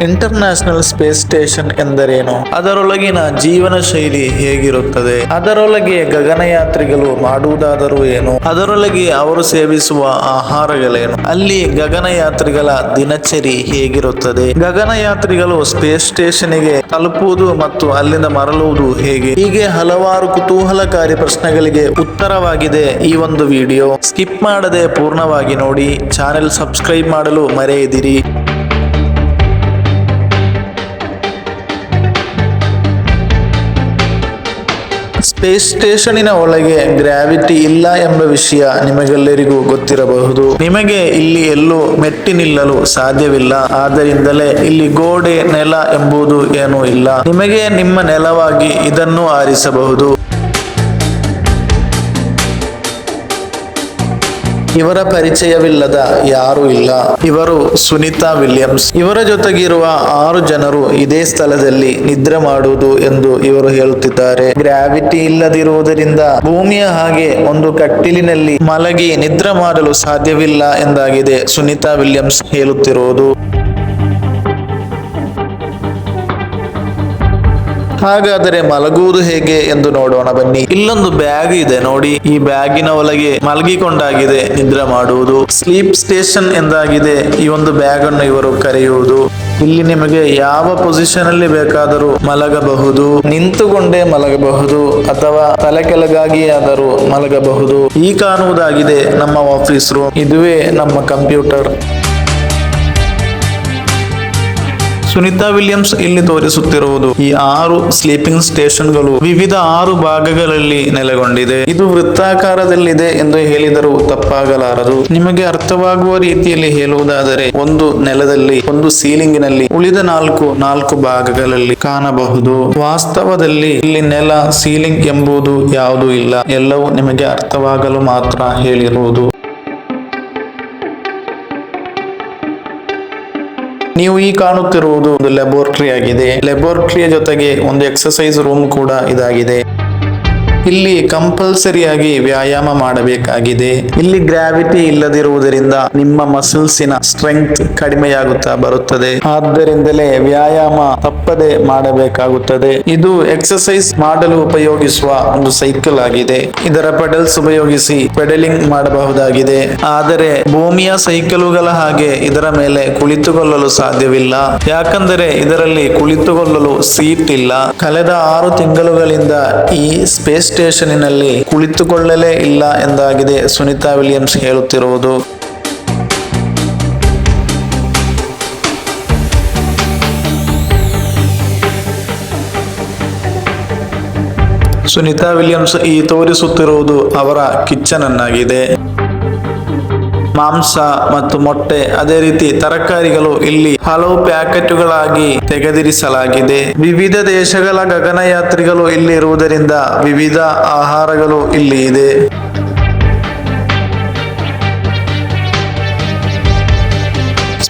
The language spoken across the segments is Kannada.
ಇಂಟರ್ನ್ಯಾಷನಲ್ ಸ್ಪೇಸ್ ಸ್ಟೇಷನ್ ಎಂದರೇನು? ಅದರೊಳಗಿನ ಜೀವನ ಶೈಲಿ ಹೇಗಿರುತ್ತದೆ? ಅದರೊಳಗೆ ಗಗನಯಾತ್ರಿಗಳು ಮಾಡುವುದಾದರೂ ಏನು? ಅದರೊಳಗೆ ಅವರು ಸೇವಿಸುವ ಆಹಾರಗಳೇನು? ಅಲ್ಲಿ ಗಗನಯಾತ್ರಿಗಳ ದಿನಚರಿ ಹೇಗಿರುತ್ತದೆ? ಗಗನಯಾತ್ರಿಗಳು ಸ್ಪೇಸ್ ಸ್ಟೇಷನ್ಗೆ ತಲುಪುವುದು ಮತ್ತು ಅಲ್ಲಿಂದ ಮರಳುವುದು ಹೇಗೆ? ಹೀಗೆ ಹಲವಾರು ಕುತೂಹಲಕಾರಿ ಪ್ರಶ್ನೆಗಳಿಗೆ ಉತ್ತರವಾಗಿದೆ ಈ ಒಂದು ವಿಡಿಯೋ ಸ್ಕಿಪ್ ಮಾಡದೆ ಪೂರ್ಣವಾಗಿ ನೋಡಿ. ಚಾನೆಲ್ ಸಬ್ಸ್ಕ್ರೈಬ್ ಮಾಡಲು ಮರೆಯದಿರಿ. ಸ್ಪೇಸ್ ಸ್ಟೇಷನಿನ ಒಳಗೆ ಗ್ರಾವಿಟಿ ಇಲ್ಲ ಎಂಬ ವಿಷಯ ನಿಮಗೆಲ್ಲರಿಗೂ ಗೊತ್ತಿರಬಹುದು. ನಿಮಗೆ ಇಲ್ಲಿ ಎಲ್ಲೂ ಮೆಟ್ಟಿ ನಿಲ್ಲಲು ಸಾಧ್ಯವಿಲ್ಲ. ಆದ್ದರಿಂದಲೇ ಇಲ್ಲಿ ಗೋಡೆ ನೆಲ ಎಂಬುದು ಏನೂ ಇಲ್ಲ. ನಿಮಗೆ ನಿಮ್ಮ ನೆಲವಾಗಿ ಇದನ್ನು ಆರಿಸಬಹುದು. ಇವರ ಪರಿಚಯವಿಲ್ಲದ ಯಾರೂ ಇಲ್ಲ. ಇವರು ಸುನಿತಾ ವಿಲಿಯಮ್ಸ್. ಇವರ ಜೊತೆಗಿರುವ ಆರು ಜನರು ಇದೇ ಸ್ಥಳದಲ್ಲಿ ನಿದ್ರೆ ಮಾಡುವುದು ಎಂದು ಇವರು ಹೇಳುತ್ತಿದ್ದಾರೆ. ಗ್ರಾವಿಟಿ ಇಲ್ಲದಿರುವುದರಿಂದ ಭೂಮಿಯ ಹಾಗೆ ಒಂದು ಕಟ್ಟಿಲಿನಲ್ಲಿ ಮಲಗಿ ನಿದ್ರೆ ಮಾಡಲು ಸಾಧ್ಯವಿಲ್ಲ ಎಂದಾಗಿದೆ ಸುನಿತಾ ವಿಲಿಯಮ್ಸ್ ಹೇಳುತ್ತಿರುವುದು. ಹಾಗಾದರೆ ಮಲಗುವುದು ಹೇಗೆ ಎಂದು ನೋಡೋಣ ಬನ್ನಿ. ಇಲ್ಲೊಂದು ಬ್ಯಾಗ್ ಇದೆ, ನೋಡಿ. ಈ ಬ್ಯಾಗಿನ ಒಳಗೆ ಮಲಗಿಕೊಂಡಾಗಿದೆ, ನಿದ್ರೆ ಮಾಡುವುದು. ಸ್ಲೀಪ್ ಸ್ಟೇಷನ್ ಎಂದಾಗಿದೆ, ಈ ಒಂದು ಬ್ಯಾಗ್ ಅನ್ನು ಇವರು ಕರೆಯುವುದು. ಇಲ್ಲಿ ನಿಮಗೆ ಯಾವ ಪೊಸಿಷನ್ ಅಲ್ಲಿ ಬೇಕಾದರೂ ಮಲಗಬಹುದು, ನಿಂತುಕೊಂಡೇ ಮಲಗಬಹುದು, ಅಥವಾ ತಲೆ ಕೆಳಗಾಗಿ ಆದರೂ ಮಲಗಬಹುದು. ಈ ಕಾಣುವುದಾಗಿದೆ ನಮ್ಮ ಆಫೀಸ್ ರೂಮ್. ಇದುವೇ ನಮ್ಮ ಕಂಪ್ಯೂಟರ್. ಸುನಿತಾ ವಿಲಿಯಮ್ಸ್ ಇಲ್ಲಿ ತೋರಿಸುತ್ತಿರುವುದು ಈ ಆರು ಸ್ಲೀಪಿಂಗ್ ಸ್ಟೇಷನ್ಗಳು ವಿವಿಧ ಆರು ಭಾಗಗಳಲ್ಲಿ ನೆಲೆಗೊಂಡಿದೆ. ಇದು ವೃತ್ತಾಕಾರದಲ್ಲಿದೆ ಎಂದು ಹೇಳಿದರೂ ತಪ್ಪಾಗಲಾರದು. ನಿಮಗೆ ಅರ್ಥವಾಗುವ ರೀತಿಯಲ್ಲಿ ಹೇಳುವುದಾದರೆ, ಒಂದು ನೆಲದಲ್ಲಿ, ಒಂದು ಸೀಲಿಂಗಿನಲ್ಲಿ ಉಳಿದ ನಾಲ್ಕು ನಾಲ್ಕು ಭಾಗಗಳಲ್ಲಿ ಕಾಣಬಹುದು. ವಾಸ್ತವದಲ್ಲಿ ಇಲ್ಲಿ ನೆಲ, ಸೀಲಿಂಗ್ ಎಂಬುದು ಯಾವುದೂ ಇಲ್ಲ. ಎಲ್ಲವೂ ನಿಮಗೆ ಅರ್ಥವಾಗಲು ಮಾತ್ರ ಹೇಳಿರುವುದು. ನೀವು ಈ ಕಾಣುತ್ತಿರುವುದು ಒಂದು ಲ್ಯಾಬೋರೇಟರಿ ಆಗಿದೆ. ಲ್ಯಾಬೋರೇಟರಿಯ ಜೊತೆಗೆ ಒಂದು ಎಕ್ಸರ್ಸೈಸ್ ರೂಮ್ ಕೂಡ ಇದಾಗಿದೆ. ಇಲ್ಲಿ ಕಂಪಲ್ಸರಿಯಾಗಿ ವ್ಯಾಯಾಮ ಮಾಡಬೇಕಾಗಿದೆ. ಇಲ್ಲಿ ಗ್ರಾವಿಟಿ ಇಲ್ಲದಿರುವುದರಿಂದ ನಿಮ್ಮ ಮಸಲ್ಸಿನ ಸ್ಟ್ರೆಂತ್ ಕಡಿಮೆಯಾಗುತ್ತಾ ಬರುತ್ತದೆ. ಆದ್ದರಿಂದಲೇ ವ್ಯಾಯಾಮ ತಪ್ಪದೆ ಮಾಡಬೇಕಾಗುತ್ತದೆ. ಇದು ಎಕ್ಸರ್ಸೈಸ್ ಮಾಡಲು ಉಪಯೋಗಿಸುವ ಒಂದು ಸೈಕಲ್ ಆಗಿದೆ. ಇದರ ಪೆಡಲ್ಸ್ ಉಪಯೋಗಿಸಿ ಪೆಡಲಿಂಗ್ ಮಾಡಬಹುದಾಗಿದೆ. ಆದರೆ ಭೂಮಿಯ ಸೈಕಲುಗಳ ಹಾಗೆ ಇದರ ಮೇಲೆ ಕುಳಿತುಕೊಳ್ಳಲು ಸಾಧ್ಯವಿಲ್ಲ. ಯಾಕಂದರೆ ಇದರಲ್ಲಿ ಕುಳಿತುಕೊಳ್ಳಲು ಸೀಟ್ ಇಲ್ಲ. ಕಳೆದ ಆರು ತಿಂಗಳುಗಳಿಂದ ಈ ಸ್ಪೇಸ್ ಸ್ಟೇಷನಿನಲ್ಲಿ ಕುಳಿತುಕೊಳ್ಳಲೇ ಇಲ್ಲ ಎಂದಾಗಿದೆ ಸುನಿತಾ ವಿಲಿಯಮ್ಸ್ ಹೇಳುತ್ತಿರುವುದು. ಸುನಿತಾ ವಿಲಿಯಮ್ಸ್ ಈ ತೋರಿಸುತ್ತಿರುವುದು ಅವರ ಕಿಚ್ಚನನ್ನಾಗಿದೆ. ಮಾಂಸ ಮತ್ತು ಮೊಟ್ಟೆ, ಅದೇ ರೀತಿ ತರಕಾರಿಗಳು ಇಲ್ಲಿ ಹಲವು ಪ್ಯಾಕೆಟ್ಗಳಾಗಿ ತೆಗೆದಿರಿಸಲಾಗಿದೆ. ವಿವಿಧ ದೇಶಗಳ ಗಗನಯಾತ್ರಿಗಳು ಇಲ್ಲಿ ಇರುವುದರಿಂದ ವಿವಿಧ ಆಹಾರಗಳು ಇಲ್ಲಿ ಇದೆ.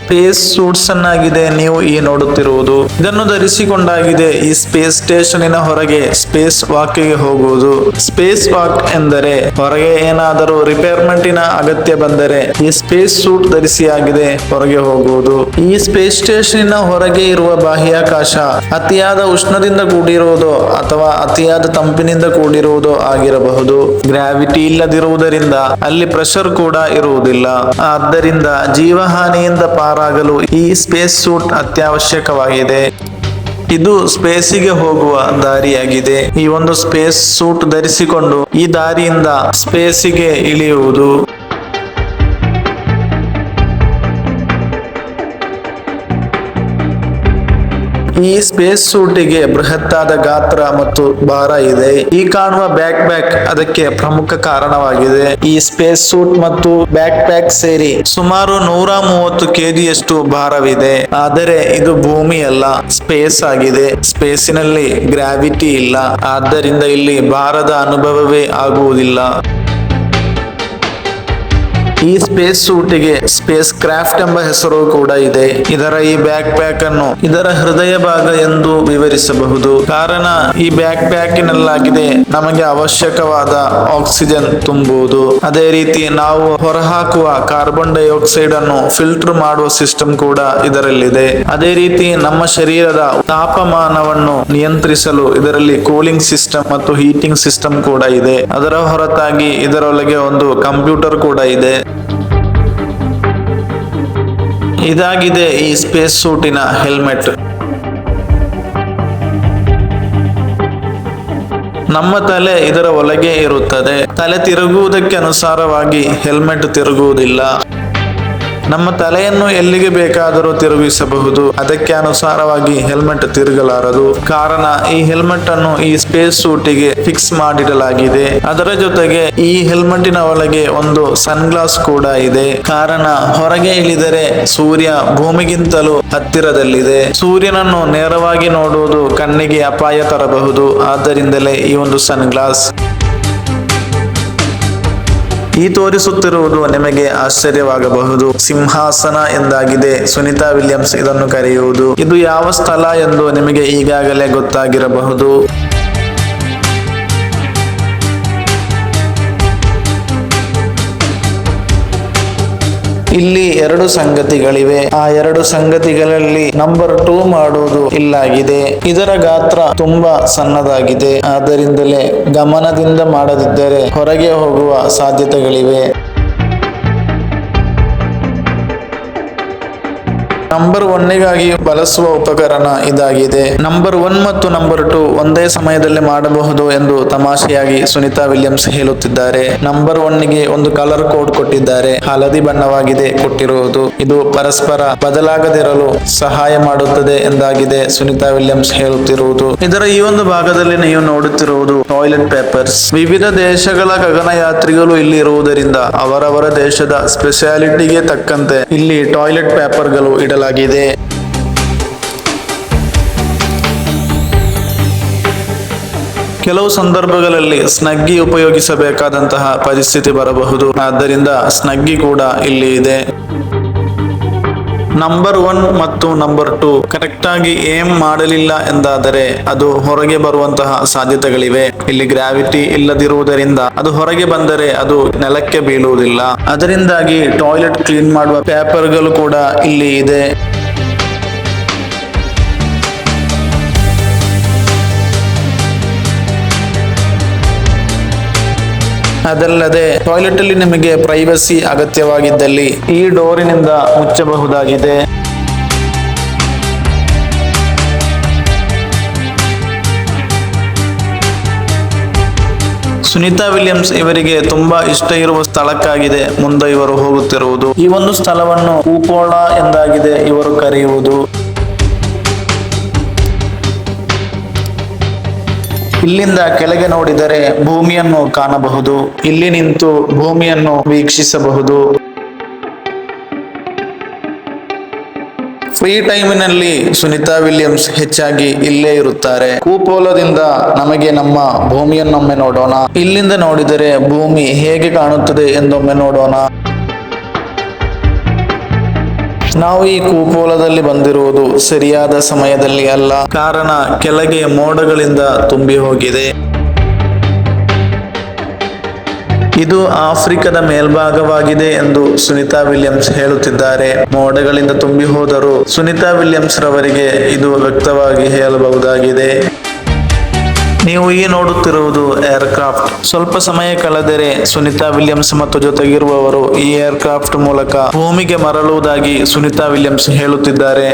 ಸ್ಪೇಸ್ ಸೂಟ್ಸ್ ಅನ್ನಾಗಿದೆ. ನೀವು ಈ ನೋಡುತ್ತಿರುವುದು. ಇದನ್ನು ಧರಿಸಿಕೊಂಡಾಗಿದೆ. ಈ ಸ್ಪೇಸ್ ಸ್ಟೇಷನಿನ ಹೊರಗೆ ಸ್ಪೇಸ್ ವಾಕ್ಗೆ ಹೋಗುವುದು. ಸ್ಪೇಸ್ ವಾಕ್ ಎಂದರೆ ಹೊರಗೆ ಏನಾದರೂ ರಿಪೇರ್ಮೆಂಟಿನ ಅಗತ್ಯ ಬಂದರೆ ಈ ಸ್ಪೇಸ್ ಸೂಟ್ ಧರಿಸಿಯಾಗಿದೆ ಹೊರಗೆ ಹೋಗುವುದು. ಈ ಸ್ಪೇಸ್ ಸ್ಟೇಷನಿನ ಹೊರಗೆ ಇರುವ ಬಾಹ್ಯಾಕಾಶ ಅತಿಯಾದ ಉಷ್ಣದಿಂದ ಕೂಡಿರುವುದು ಅಥವಾ ಅತಿಯಾದ ತಂಪಿನಿಂದ ಕೂಡಿರುವುದು ಆಗಿರಬಹುದು. ಗ್ರಾವಿಟಿ ಇಲ್ಲದಿರುವುದರಿಂದ ಅಲ್ಲಿ ಪ್ರೆಷರ್ ಕೂಡ ಇರುವುದಿಲ್ಲ. ಆದ್ದರಿಂದ ಜೀವಹಾನಿಯಿಂದ ಪಾರಾಗಲು ಈ ಸ್ಪೇಸ್ ಸೂಟ್ ಅತ್ಯವಶ್ಯಕವಾಗಿದೆ. ಇದು ಸ್ಪೇಸಿಗೆ ಹೋಗುವ ದಾರಿಯಾಗಿದೆ. ಈ ಒಂದು ಸ್ಪೇಸ್ ಸೂಟ್ ಧರಿಸಿಕೊಂಡು ಈ ದಾರಿಯಿಂದ ಸ್ಪೇಸಿಗೆ ಇಳಿಯುವುದು. ಈ ಸ್ಪೇಸ್ ಸೂಟಿಗೆ ಬೃಹತ್ತಾದ ಗಾತ್ರ ಮತ್ತು ಭಾರ ಇದೆ. ಈ ಕಾಣುವ ಬ್ಯಾಕ್ ಪ್ಯಾಕ್ ಅದಕ್ಕೆ ಪ್ರಮುಖ ಕಾರಣವಾಗಿದೆ. ಈ ಸ್ಪೇಸ್ ಸೂಟ್ ಮತ್ತು ಬ್ಯಾಕ್ ಪ್ಯಾಕ್ ಸೇರಿ ಸುಮಾರು ನೂರ ಮೂವತ್ತು ಕೆಜಿಯಷ್ಟು ಭಾರವಿದೆ. ಆದರೆ ಇದು ಭೂಮಿ ಅಲ್ಲ ಸ್ಪೇಸ್ ಆಗಿದೆ ಸ್ಪೇಸಿನಲ್ಲಿ ಗ್ರಾವಿಟಿ ಇಲ್ಲ. ಆದ್ದರಿಂದ ಇಲ್ಲಿ ಭಾರದ ಅನುಭವವೇ ಆಗುವುದಿಲ್ಲ. ಈ ಸ್ಪೇಸ್ ಸೂಟಿಗೆ ಸ್ಪೇಸ್ ಕ್ರಾಫ್ಟ್ ಎಂಬ ಹೆಸರು ಕೂಡ ಇದೆ. ಇದರ ಈ ಬ್ಯಾಕ್ ಪ್ಯಾಕ್ ಅನ್ನು ಇದರ ಹೃದಯ ಭಾಗ ಎಂದು ವಿವರಿಸಬಹುದು. ಕಾರಣ, ಈ ಬ್ಯಾಕ್ ಪ್ಯಾಕಿನಲ್ಲಾಗಿದೆ ನಮಗೆ ಅವಶ್ಯಕವಾದ ಆಕ್ಸಿಜನ್ ತುಂಬುವುದು. ಅದೇ ರೀತಿ ನಾವು ಹೊರಹಾಕುವ ಕಾರ್ಬನ್ ಡೈಆಕ್ಸೈಡ್ ಅನ್ನು ಫಿಲ್ಟರ್ ಮಾಡುವ ಸಿಸ್ಟಮ್ ಕೂಡ ಇದರಲ್ಲಿದೆ. ಅದೇ ರೀತಿ ನಮ್ಮ ಶರೀರದ ತಾಪಮಾನವನ್ನು ನಿಯಂತ್ರಿಸಲು ಇದರಲ್ಲಿ ಕೂಲಿಂಗ್ ಸಿಸ್ಟಮ್ ಮತ್ತು ಹೀಟಿಂಗ್ ಸಿಸ್ಟಮ್ ಕೂಡ ಇದೆ. ಅದರ ಹೊರತಾಗಿ ಇದರೊಳಗೆ ಒಂದು ಕಂಪ್ಯೂಟರ್ ಕೂಡ ಇದೆ. ಇದಾಗಿದೆ ಈ ಸ್ಪೇಸ್ ಸೂಟಿನ ಹೆಲ್ಮೆಟ್ ನಮ್ಮ ತಲೆ ಇದರ ಒಳಗೆ ಇರುತ್ತದೆ. ತಲೆ ತಿರುಗುವುದಕ್ಕೆ ಅನುಸಾರವಾಗಿ ಹೆಲ್ಮೆಟ್ ತಿರುಗುವುದಿಲ್ಲ. ನಮ್ಮ ತಲೆಯನ್ನು ಎಲ್ಲಿಗೆ ಬೇಕಾದರೂ ತಿರುಗಿಸಬಹುದು. ಅದಕ್ಕೆ ಅನುಸಾರವಾಗಿ ಹೆಲ್ಮೆಟ್ ತಿರುಗಲಾರದು. ಕಾರಣ, ಈ ಹೆಲ್ಮೆಟ್ ಅನ್ನು ಈ ಸ್ಪೇಸ್ ಸೂಟಿಗೆ ಫಿಕ್ಸ್ ಮಾಡಿಡಲಾಗಿದೆ. ಅದರ ಜೊತೆಗೆ ಈ ಹೆಲ್ಮೆಟಿನ ಒಳಗೆ ಒಂದು ಸನ್ ಗ್ಲಾಸ್ ಕೂಡ ಇದೆ. ಕಾರಣ, ಹೊರಗೆ ಇಳಿದರೆ ಸೂರ್ಯ ಭೂಮಿಗಿಂತಲೂ ಹತ್ತಿರದಲ್ಲಿದೆ. ಸೂರ್ಯನನ್ನು ನೇರವಾಗಿ ನೋಡುವುದು ಕಣ್ಣಿಗೆ ಅಪಾಯ ತರಬಹುದು. ಆದ್ದರಿಂದಲೇ ಈ ಒಂದು ಸನ್ ಗ್ಲಾಸ್ ಈ ತೋರಿಸುತ್ತಿರುವುದು ನಿಮಗೆ ಆಶ್ಚರ್ಯವಾಗಬಹುದು. ಸಿಂಹಾಸನ ಎಂದಾಗಿದೆ. ಸುನಿತಾ ವಿಲಿಯಮ್ಸ್ ಇದನ್ನು ಕರೆಯುವುದು. ಇದು ಯಾವ ಸ್ಥಳ ಎಂದು ನಿಮಗೆ ಈಗಾಗಲೇ ಗೊತ್ತಾಗಿರಬಹುದು. ಇಲ್ಲಿ ಎರಡು ಸಂಗತಿಗಳಿವೆ. ಆ ಎರಡು ಸಂಗತಿಗಳಲ್ಲಿ ನಂಬರ್ ಟೂ ಮಾಡುವುದು ಇಲ್ಲಾಗಿದೆ. ಇದರ ಗಾತ್ರ ತುಂಬಾ ಸಣ್ಣದಾಗಿದೆ. ಆದ್ದರಿಂದಲೇ ಗಮನದಿಂದ ಮಾಡದಿದ್ದರೆ ಹೊರಗೆ ಹೋಗುವ ಸಾಧ್ಯತೆಗಳಿವೆ. ನಂಬರ್ ಒನ್ನಿಗಾಗಿ ಬಳಸುವ ಉಪಕರಣ ಇದಾಗಿದೆ. ನಂಬರ್ ಒನ್ ಮತ್ತು ನಂಬರ್ ಟು ಒಂದೇ ಸಮಯದಲ್ಲಿ ಮಾಡಬಹುದು ಎಂದು ತಮಾಷೆಯಾಗಿ ಸುನಿತಾ ವಿಲಿಯಮ್ಸ್ ಹೇಳುತ್ತಿದ್ದಾರೆ. ನಂಬರ್ ಒನ್ನಿಗೆ ಒಂದು ಕಲರ್ ಕೋಡ್ ಕೊಟ್ಟಿದ್ದಾರೆ. ಹಳದಿ ಬಣ್ಣವಾಗಿದೆ ಕೊಟ್ಟಿರುವುದು. ಇದು ಪರಸ್ಪರ ಬದಲಾಗದಿರಲು ಸಹಾಯ ಮಾಡುತ್ತದೆ ಎಂದಾಗಿದೆ ಸುನಿತಾ ವಿಲಿಯಮ್ಸ್ ಹೇಳುತ್ತಿರುವುದು. ಇದರ ಈ ಒಂದು ಭಾಗದಲ್ಲಿ ನೀವು ನೋಡುತ್ತಿರುವುದು ಟಾಯ್ಲೆಟ್ ಪೇಪರ್ಸ್ ವಿವಿಧ ದೇಶಗಳ ಗಗನಯಾತ್ರಿಗಳು ಇಲ್ಲಿ ಇರುವುದರಿಂದ ಅವರವರ ದೇಶದ ಸ್ಪೆಷಾಲಿಟಿಗೆ ತಕ್ಕಂತೆ ಇಲ್ಲಿ ಟಾಯ್ಲೆಟ್ ಪೇಪರ್ಗಳು ಇಡಲಾಗಿದೆ ಕೆಲವು ಸಂದರ್ಭಗಳಲ್ಲಿ ಸ್ನಗ್ಗಿ ಉಪಯೋಗಿಸಬೇಕಾದಂತಹ ಪರಿಸ್ಥಿತಿ ಬರಬಹುದು. ಆದ್ದರಿಂದ ಸ್ನಗ್ಗಿ ಕೂಡ ಇಲ್ಲಿ ಇದೆ. ನಂಬರ್ ಒನ್ ಮತ್ತು ನಂಬರ್ ಟು ಕರೆಕ್ಟ್ ಆಗಿ ಏಮ್ ಮಾಡಲಿಲ್ಲ ಎಂದಾದರೆ ಅದು ಹೊರಗೆ ಬರುವಂತಹ ಸಾಧ್ಯತೆಗಳಿವೆ. ಇಲ್ಲಿ ಗ್ರಾವಿಟಿ ಇಲ್ಲದಿರುವುದರಿಂದ ಅದು ಹೊರಗೆ ಬಂದರೆ ಅದು ನೆಲಕ್ಕೆ ಬೀಳುವುದಿಲ್ಲ. ಅದರಿಂದಾಗಿ ಟಾಯ್ಲೆಟ್ ಕ್ಲೀನ್ ಮಾಡುವ ಪೇಪರ್ಗಳು ಕೂಡ ಇಲ್ಲಿ ಇದೆ. ಅದಲ್ಲದೆ ಟಾಯ್ಲೆಟ್ ಅಲ್ಲಿ ನಿಮಗೆ ಪ್ರೈವಸಿ ಅಗತ್ಯವಾಗಿದ್ದಲ್ಲಿ ಈ ಡೋರಿನಿಂದ ಮುಚ್ಚಬಹುದಾಗಿದೆ. ಸುನೀತಾ ವಿಲಿಯಮ್ಸ್ ಇವರಿಗೆ ತುಂಬಾ ಇಷ್ಟ ಇರುವ ಸ್ಥಳಕ್ಕಾಗಿದೆ. ಮುಂದೆ ಇವರು ಹೋಗುತ್ತಿರುವುದು. ಈ ಒಂದು ಸ್ಥಳವನ್ನು ಕೂಪೋಳ ಎಂದಾಗಿದೆ ಇವರು ಕರೆಯುವುದು. ಇಲ್ಲಿಂದ ಕೆಳಗೆ ನೋಡಿದರೆ ಭೂಮಿಯನ್ನು ಕಾಣಬಹುದು. ಇಲ್ಲಿ ನಿಂತು ಭೂಮಿಯನ್ನು ವೀಕ್ಷಿಸಬಹುದು. ಫ್ರೀ ಟೈಮಿನಲ್ಲಿ ಸುನಿತಾ ವಿಲಿಯಮ್ಸ್ ಹೆಚ್ಚಾಗಿ ಇಲ್ಲೇ ಇರುತ್ತಾರೆ. ಕೂಪೋಲದಿಂದ ನಮಗೆ ನಮ್ಮ ಭೂಮಿಯನ್ನೊಮ್ಮೆ ನೋಡೋಣ. ಇಲ್ಲಿಂದ ನೋಡಿದರೆ ಭೂಮಿ ಹೇಗೆ ಕಾಣುತ್ತದೆ ಎಂದೊಮ್ಮೆ ನೋಡೋಣ. ನಾವು ಈ ಕೂಪೋಲದಲ್ಲಿ ಬಂದಿರುವುದು ಸರಿಯಾದ ಸಮಯದಲ್ಲಿ ಅಲ್ಲ. ಕಾರಣ ಕೆಳಗೆ ಮೋಡಗಳಿಂದ ತುಂಬಿ ಹೋಗಿದೆ. ಇದು ಆಫ್ರಿಕಾದ ಮೇಲ್ಭಾಗವಾಗಿದೆ ಎಂದು ಸುನಿತಾ ವಿಲಿಯಮ್ಸ್ ಹೇಳುತ್ತಿದ್ದಾರೆ. ಮೋಡಗಳಿಂದ ತುಂಬಿ ಹೋದರೂ ಸುನಿತಾ ವಿಲಿಯಮ್ಸ್ ರವರಿಗೆ ಇದು ವ್ಯಕ್ತವಾಗಿ ಹೇಳಬಹುದಾಗಿದೆ. ನೀವು ಈ ನೋಡುತ್ತಿರುವುದು ಏರ್ಕ್ರಾಫ್ಟ್ ಸ್ವಲ್ಪ ಸಮಯ ಕಳೆದರೆ ಸುನಿತಾ ವಿಲಿಯಮ್ಸ್ ಮತ್ತು ಜೊತೆಗಿರುವವರು ಈ ಏರ್ಕ್ರಾಫ್ಟ್ ಮೂಲಕ ಭೂಮಿಗೆ ಮರಳುವುದಾಗಿ ಸುನಿತಾ ವಿಲಿಯಮ್ಸ್ ಹೇಳುತ್ತಿದ್ದಾರೆ.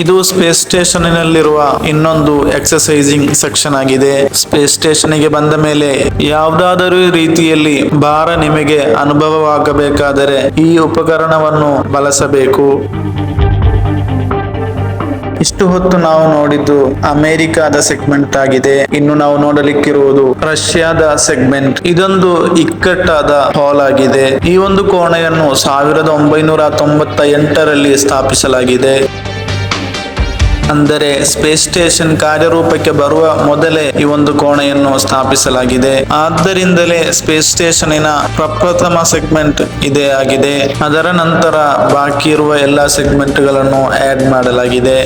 ಇದು ಸ್ಪೇಸ್ ಸ್ಟೇಷನ್ನಲ್ಲಿರುವ ಇನ್ನೊಂದು ಎಕ್ಸಸೈಸಿಂಗ್ ಸೆಕ್ಷನ್ ಆಗಿದೆ. ಸ್ಪೇಸ್ ಸ್ಟೇಷನ್ಗೆ ಬಂದ ಮೇಲೆ ಯಾವುದಾದರೂ ರೀತಿಯಲ್ಲಿ ಭಾರ ನಿಮಗೆ ಅನುಭವವಾಗಬೇಕಾದರೆ ಈ ಉಪಕರಣವನ್ನು ಬಳಸಬೇಕು. ಇಷ್ಟು ಹೊತ್ತು ನಾವು ನೋಡಿದ್ದು ಅಮೆರಿಕಾದ ಸೆಗ್ಮೆಂಟ್ ಆಗಿದೆ. ಇನ್ನು ನಾವು ನೋಡಲಿಕ್ಕಿರುವುದು ರಷ್ಯಾದ ಸೆಗ್ಮೆಂಟ್. ಇದೊಂದು ಇಕ್ಕಟ್ಟಾದ ಹಾಲ್ ಆಗಿದೆ. ಈ ಒಂದು ಕೋಣೆಯನ್ನು ಸಾವಿರದ ಒಂಬೈನೂರ ತೊಂಬತ್ತ ಎಂಟರಲ್ಲಿ ಸ್ಥಾಪಿಸಲಾಗಿದೆ. ಅಂದರೆ ಸ್ಪೇಸ್ ಸ್ಟೇಷನ್ ಕಾರ್ಯರೂಪಕ್ಕೆ ಬರುವ ಮೊದಲೇ ಈ ಒಂದು ಕೋಣೆಯನ್ನು ಸ್ಥಾಪಿಸಲಾಗಿದೆ. ಆದ್ದರಿಂದಲೇ ಸ್ಪೇಸ್ ಸ್ಟೇಷನಿನ ಪ್ರಪ್ರಥಮ ಸೆಗ್ಮೆಂಟ್ ಇದೇ ಆಗಿದೆ. ಅದರ ನಂತರ ಬಾಕಿ ಇರುವ ಎಲ್ಲಾ ಸೆಗ್ಮೆಂಟ್ಗಳನ್ನು ಆಡ್ ಮಾಡಲಾಗಿದೆ.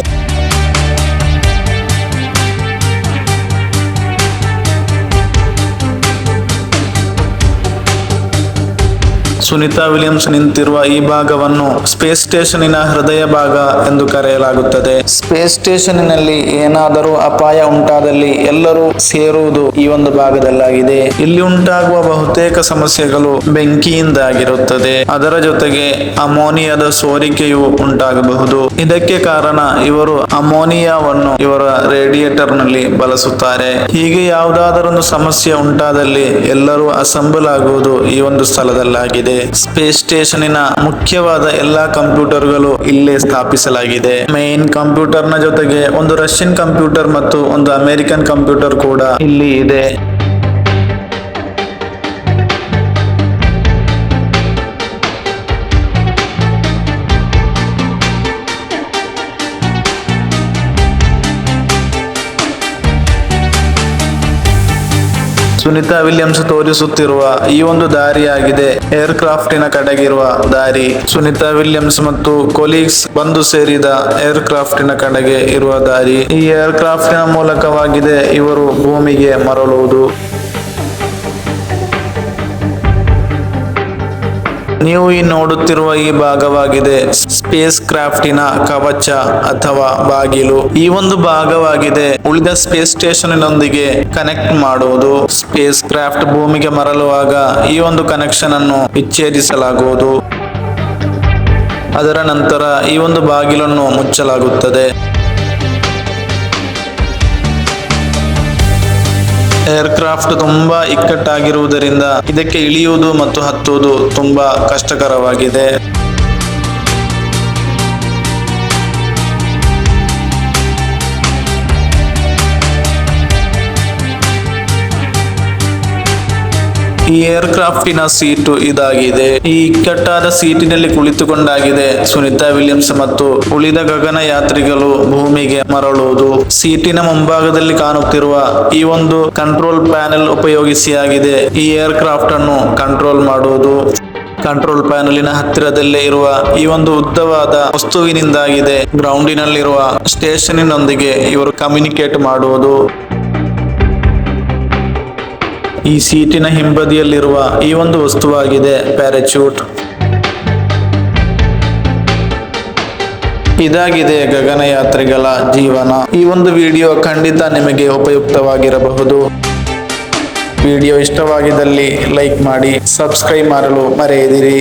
ಸುನಿತಾ ವಿಲಿಯಮ್ಸ್ ನಿಂತಿರುವ ಈ ಭಾಗವನ್ನು ಸ್ಪೇಸ್ ಸ್ಟೇಷನಿನ ಹೃದಯ ಭಾಗ ಎಂದು ಕರೆಯಲಾಗುತ್ತದೆ. ಸ್ಪೇಸ್ ಸ್ಟೇಷನಿನಲ್ಲಿ ಏನಾದರೂ ಅಪಾಯ ಉಂಟಾದಲ್ಲಿ ಎಲ್ಲರೂ ಸೇರುವುದು ಈ ಒಂದು ಭಾಗದಲ್ಲಾಗಿದೆ. ಇಲ್ಲಿ ಉಂಟಾಗುವ ಬಹುತೇಕ ಸಮಸ್ಯೆಗಳು ಬೆಂಕಿಯಿಂದಾಗಿರುತ್ತದೆ. ಅದರ ಜೊತೆಗೆ ಅಮೋನಿಯಾದ ಸೋರಿಕೆಯು ಉಂಟಾಗಬಹುದು. ಇದಕ್ಕೆ ಕಾರಣ ಇವರು ಅಮೋನಿಯಾವನ್ನು ಇವರ ರೇಡಿಯೇಟರ್ನಲ್ಲಿ ಬಳಸುತ್ತಾರೆ. ಹೀಗೆ ಯಾವುದಾದರೊಂದು ಸಮಸ್ಯೆ ಉಂಟಾದಲ್ಲಿ ಎಲ್ಲರೂ ಅಸೆಂಬಲ್ ಆಗುವುದು ಈ ಒಂದು ಸ್ಥಳದಲ್ಲಾಗಿದೆ. ಸ್ಪೇಸ್ ಸ್ಟೇಷನಿನ ಮುಖ್ಯವಾದ ಎಲ್ಲಾ ಕಂಪ್ಯೂಟರ್ಗಳು ಇಲ್ಲೇ ಸ್ಥಾಪಿಸಲಾಗಿದೆ. ಮೇನ್ ಕಂಪ್ಯೂಟರ್ನ ಜೊತೆಗೆ ಒಂದು ರಷ್ಯನ್ ಕಂಪ್ಯೂಟರ್ ಮತ್ತು ಒಂದು ಅಮೆರಿಕನ್ ಕಂಪ್ಯೂಟರ್ ಕೂಡ ಇಲ್ಲಿ ಇದೆ. ಸುನಿತಾ ವಿಲಿಯಮ್ಸ್ ತೋರಿಸುತ್ತಿರುವ ಈ ಒಂದು ದಾರಿಯಾಗಿದೆ. ಏರ್ಕ್ರಾಫ್ಟಿನ ಕಡೆಗಿರುವ ದಾರಿ. ಸುನಿತಾ ವಿಲಿಯಮ್ಸ್ ಮತ್ತು ಕೊಲೀಗ್ಸ್ ಬಂದು ಸೇರಿದ ಏರ್ಕ್ರಾಫ್ಟಿನ ಕಡೆಗೆ ಇರುವ ದಾರಿ. ಈ ಏರ್ಕ್ರಾಫ್ಟಿನ ಮೂಲಕವಾಗಿದೆ ಇವರು ಭೂಮಿಗೆ ಮರಳುವುದು. ನೀವು ಈ ನೋಡುತ್ತಿರುವ ಈ ಭಾಗವಾಗಿದೆ ಸ್ಪೇಸ್ ಕ್ರಾಫ್ಟಿನ ಕವಚ ಅಥವಾ ಬಾಗಿಲು. ಈ ಒಂದು ಭಾಗವಾಗಿದೆ. ಉಳಿದ ಸ್ಪೇಸ್ ಸ್ಟೇಷನ್ನೊಂದಿಗೆ ಕನೆಕ್ಟ್ ಮಾಡುವುದು. ಸ್ಪೇಸ್ ಕ್ರಾಫ್ಟ್ ಭೂಮಿಗೆ ಮರಳುವಾಗ ಈ ಒಂದು ಕನೆಕ್ಷನ್ ಅನ್ನು ವಿಚ್ಛೇದಿಸಲಾಗುವುದು. ಅದರ ನಂತರ ಈ ಒಂದು ಬಾಗಿಲನ್ನು ಮುಚ್ಚಲಾಗುತ್ತದೆ. ಏರ್ಕ್ರಾಫ್ಟ್ ತುಂಬಾ ಇಕ್ಕಟ್ಟಾಗಿರುವುದರಿಂದ ಇದಕ್ಕೆ ಇಳಿಯುವುದು ಮತ್ತು ಹತ್ತುವುದು ತುಂಬಾ ಕಷ್ಟಕರವಾಗಿದೆ. ಈ ಏರ್ಕ್ರಾಫ್ಟಿನ ಸೀಟು ಇದಾಗಿದೆ. ಈ ಇಕ್ಕಟ್ಟಾದ ಸೀಟಿನಲ್ಲಿ ಕುಳಿತುಕೊಂಡಾಗಿದೆ ಸುನಿತಾ ವಿಲಿಯಮ್ಸ್ ಮತ್ತು ಉಳಿದ ಗಗನ ಯಾತ್ರಿಗಳು ಭೂಮಿಗೆ ಮರಳುವುದು. ಸೀಟಿನ ಮುಂಭಾಗದಲ್ಲಿ ಕಾಣುತ್ತಿರುವ ಈ ಒಂದು ಕಂಟ್ರೋಲ್ ಪ್ಯಾನೆಲ್ ಉಪಯೋಗಿಸಿಯಾಗಿದೆ. ಈ ಏರ್ಕ್ರಾಫ್ಟ್ ಅನ್ನು ಕಂಟ್ರೋಲ್ ಮಾಡುವುದು. ಕಂಟ್ರೋಲ್ ಪ್ಯಾನಲಿನ ಹತ್ತಿರದಲ್ಲೇ ಇರುವ ಈ ಒಂದು ಉದ್ದವಾದ ವಸ್ತುವಿನಿಂದಾಗಿದೆ. ಗ್ರೌಂಡಿನಲ್ಲಿರುವ ಸ್ಟೇಷನಿನೊಂದಿಗೆ ಇವರು ಕಮ್ಯುನಿಕೇಟ್ ಮಾಡುವುದು. ಈ ಸೀಟಿನ ಹಿಂಬದಿಯಲ್ಲಿರುವ ಈ ಒಂದು ವಸ್ತುವಾಗಿದೆ ಪ್ಯಾರಾಚೂಟ್ ಇದಾಗಿದೆ ಗಗನಯಾತ್ರಿಗಳ ಜೀವನ. ಈ ಒಂದು ವಿಡಿಯೋ ಖಂಡಿತ ನಿಮಗೆ ಉಪಯುಕ್ತವಾಗಿರಬಹುದು. ವಿಡಿಯೋ ಇಷ್ಟವಾಗಿದ್ದಲ್ಲಿ ಲೈಕ್ ಮಾಡಿ, ಸಬ್ಸ್ಕ್ರೈಬ್ ಮಾಡಲು ಮರೆಯದಿರಿ.